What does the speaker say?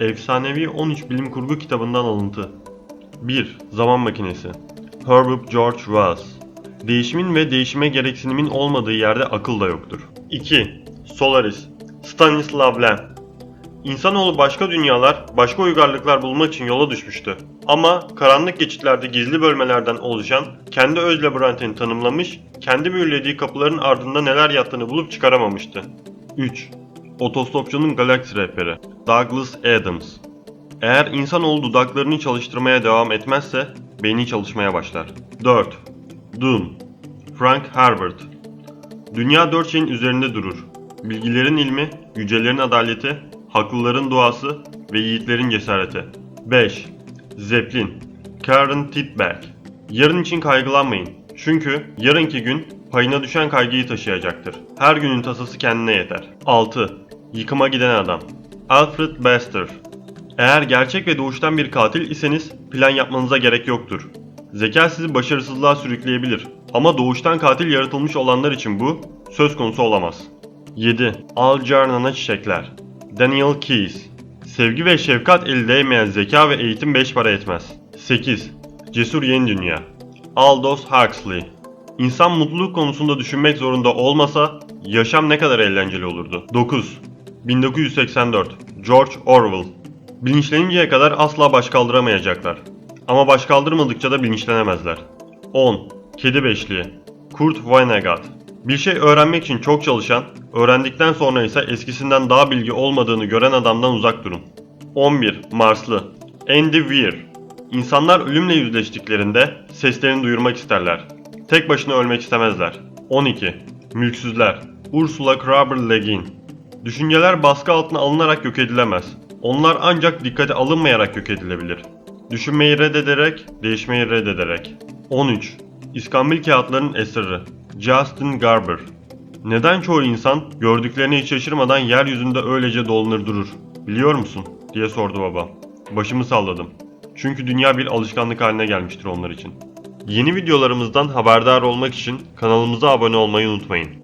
Efsanevi 13 bilim kurgu kitabından alıntı. 1. Zaman Makinesi Herbert George Wells Değişimin ve değişime gereksinimin olmadığı yerde akıl da yoktur. 2. Solaris Stanislav Lem İnsanoğlu başka dünyalar, başka uygarlıklar bulmak için yola düşmüştü. Ama karanlık geçitlerde gizli bölmelerden oluşan kendi öz labirentini tanımlamış, kendi mühürlediği kapıların ardında neler yattığını bulup çıkaramamıştı. 3. Otostopçunun galaksi rehberi Douglas Adams Eğer insanoğlu dudaklarını çalıştırmaya devam etmezse beyni çalışmaya başlar. 4. Dune Frank Herbert Dünya dört şeyin üzerinde durur. Bilgilerin ilmi, yücelerin adaleti, haklıların duası ve yiğitlerin cesareti. 5. Zeppelin Karen Titberg Yarın için kaygılanmayın. Çünkü yarınki gün payına düşen kaygıyı taşıyacaktır. Her günün tasası kendine yeter. 6. Yıkıma giden adam Alfred Bester Eğer gerçek ve doğuştan bir katil iseniz plan yapmanıza gerek yoktur. Zeka sizi başarısızlığa sürükleyebilir. Ama doğuştan katil yaratılmış olanlar için bu söz konusu olamaz. 7. Alcarnana Çiçekler Daniel Keyes Sevgi ve şefkat el değmeyen zeka ve eğitim 5 para etmez. 8. Cesur Yeni Dünya Aldous Huxley İnsan mutluluk konusunda düşünmek zorunda olmasa yaşam ne kadar eğlenceli olurdu. 9. 1984 George Orwell Bilinçleninceye kadar asla baş kaldıramayacaklar. Ama baş kaldırmadıkça da bilinçlenemezler. 10. Kedi Beşliği Kurt Vonnegut Bir şey öğrenmek için çok çalışan, öğrendikten sonra ise eskisinden daha bilgi olmadığını gören adamdan uzak durun. 11. Marslı Andy Weir İnsanlar ölümle yüzleştiklerinde seslerini duyurmak isterler. Tek başına ölmek istemezler. 12. Mülksüzler Ursula Kraber Le Guin Düşünceler baskı altına alınarak yok edilemez. Onlar ancak dikkate alınmayarak yok edilebilir. Düşünmeyi reddederek, değişmeyi reddederek. 13. İskambil kağıtlarının eseri Justin Garber Neden çoğu insan gördüklerine hiç şaşırmadan yeryüzünde öylece dolanır durur? Biliyor musun? diye sordu baba. Başımı salladım. Çünkü dünya bir alışkanlık haline gelmiştir onlar için. Yeni videolarımızdan haberdar olmak için kanalımıza abone olmayı unutmayın.